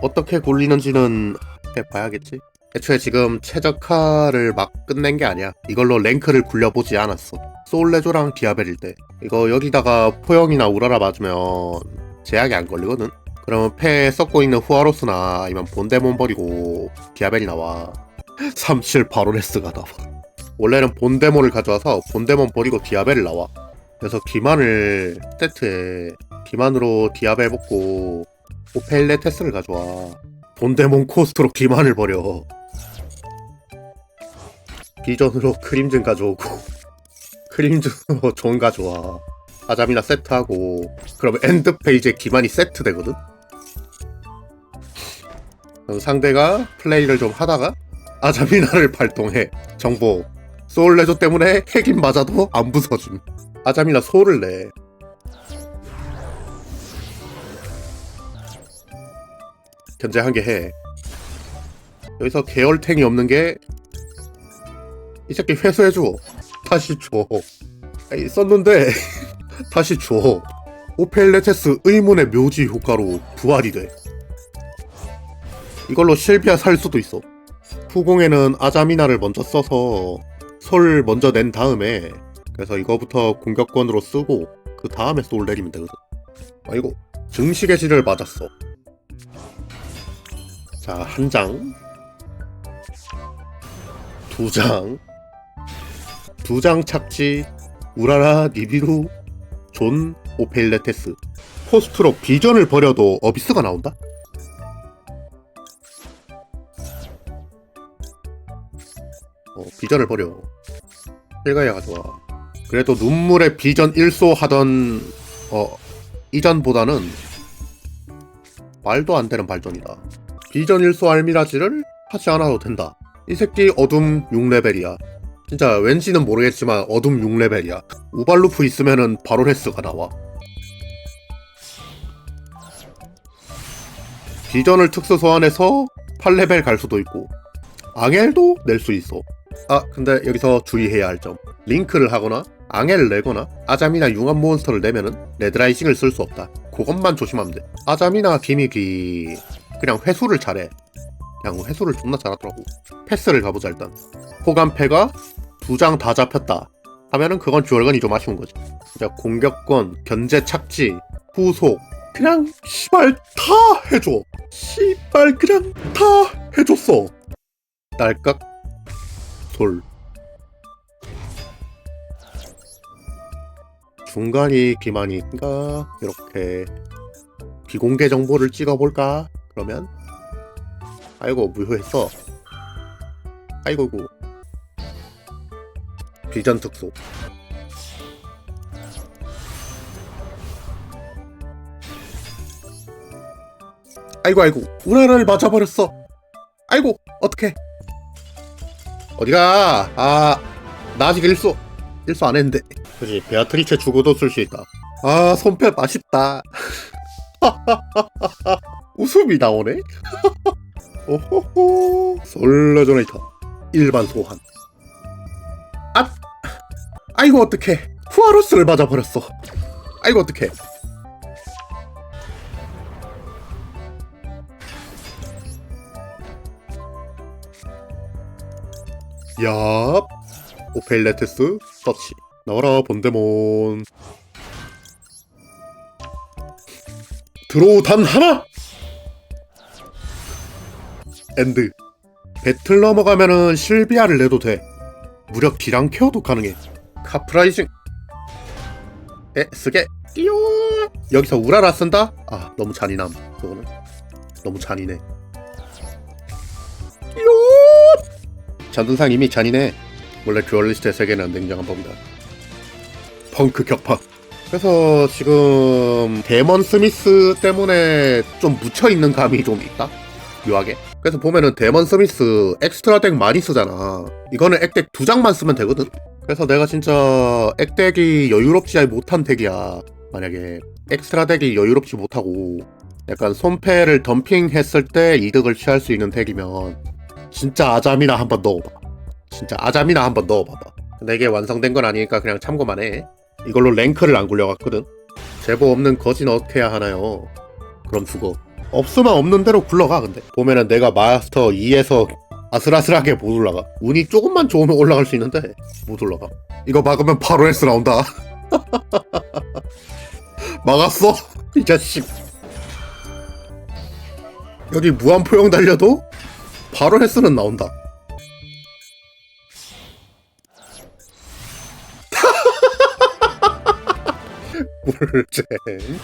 어떻게 굴리는지는 해봐야겠지. 애초에 지금 최적화를 막 끝낸 게 아니야. 이걸로 랭크를 굴려보지 않았어. 소울레조랑 디아벨일 때. 이거 여기다가 포영이나 우라라 맞으면 제약이 안 걸리거든? 그러면 패에 썩고 있는 후아로스나 아니면 본데몬 버리고 디아벨이 나와. 37 바로레스가 나와. 원래는 본데몬을 가져와서 본데몬 버리고 디아벨을 나와. 그래서 기만을 세트에 기만으로 디아벨 먹고 오펠레 테스를 가져와. 본데몬 코스트로 기만을 버려. 비전으로 크림즌 가져오고 크림즌으로 존 가져와. 아자미나 세트하고 그러면 엔드 페이지에 기만이 세트 되거든. 그럼 상대가 플레이를 좀 하다가 아자미나를 발동해 정보 소울레조 때문에 핵인 맞아도 안 부서짐. 아자미나 소를 내. 견제 한 개 해. 여기서 계열탱이 없는 게 이 새끼 회수해줘. 다시 줘. 아니, 썼는데 다시 줘. 오펠레테스 의문의 묘지 효과로 부활이 돼. 이걸로 실비아 살 수도 있어. 후공에는 아자미나를 먼저 써서 솔 먼저 낸 다음에 그래서 이거부터 공격권으로 쓰고 그 다음에 솔 내리면 되거든. 아이고 증식의 질을 맞았어. 자, 한 장. 두 장. 두 장 착지. 우라라 니비루 존 오펠레테스. 포스트로 비전을 버려도 어비스가 나온다? 어, 비전을 버려. 필가야가 좋아. 그래도 눈물의 비전 1소 하던 어 이전보다는 말도 안 되는 발전이다. 비전 1소 알미라지를 하지 않아도 된다. 이 새끼 어둠 6레벨이야. 진짜 왠지는 모르겠지만 어둠 6레벨이야. 우발루프 있으면은 바로 헬스가 나와. 비전을 특수 소환해서 8레벨 갈 수도 있고 앙헬도 낼 수 있어. 아 근데 여기서 주의해야 할 점. 링크를 하거나 앙헬을 내거나 아자미나 융합 몬스터를 내면은 레드라이징을 쓸 수 없다. 그것만 조심하면 돼. 아자미나 기믹이 그냥 회수를 잘해. 그냥 회수를 존나 잘하더라고. 패스를 가보자 일단. 호감패가 두 장 다 잡혔다. 하면은 그건 주얼건이 좀 아쉬운 거지. 진짜 공격권, 견제 착지, 후속 그냥 시발 다 해줘. 시발 그냥 다 해줬어. 딸깍 솔 중간이 기만이니까 이렇게 비공개 정보를 찍어볼까? 그러면 아이고 무효했어 아이고구 비전 특수. 아이고 아이고. 우라라를 맞아버렸어. 아이고 어떡해. 어디가? 아나 아직 일소 일소 안 했는데. 그지 베아트리체 죽어도 쓸 수 있다. 아 손패 아쉽다 웃음이 나오네? 오호호. 솔레저네이터. 일반 소환. 아 아이고 어떡해. 후아로스를 맞아버렸어. 아이고 어떡해. 얍. 오펠레테스 서치. 나와라 본데몬 드로우 단 하나? 엔드. 배틀 넘어가면은 실비아를 내도 돼. 무력 비랑 케어도 가능해. 카프라이징. 에 쓰게. 끼요 여기서 우라라 쓴다? 아 너무 잔인함 그거는. 너무 잔인해. 끼요 전등상 이미 잔인해. 원래 듀얼리스트의 세계는 냉정한 법이다. 펑크 격파 그래서 지금 데먼 스미스 때문에 좀 묻혀있는 감이 좀 있다? 묘하게? 그래서 보면은 데먼 스미스 엑스트라 덱 많이 쓰잖아. 이거는 액덱 두 장만 쓰면 되거든? 그래서 내가 진짜 액덱이 여유롭지 못한 덱이야. 만약에 엑스트라 덱이 여유롭지 못하고 약간 손패를 덤핑했을 때 이득을 취할 수 있는 덱이면 진짜 아자미나 한번 넣어봐. 진짜 아자미나 한번 넣어봐봐. 근데 이게 완성된 건 아니니까 그냥 참고만 해 이걸로 랭크를 안 굴려갔거든. 제보 없는 거진 어떻게 해야 하나요? 그럼 죽어 없으면 없는 대로 굴러가 근데. 보면은 내가 마스터 2에서 아슬아슬하게 못 올라가. 운이 조금만 좋으면 올라갈 수 있는데 못 올라가. 이거 막으면 바로 S 나온다. 막았어? 이 자식. 여기 무한포용 달려도 바로 헬스는 나온다 꿀잼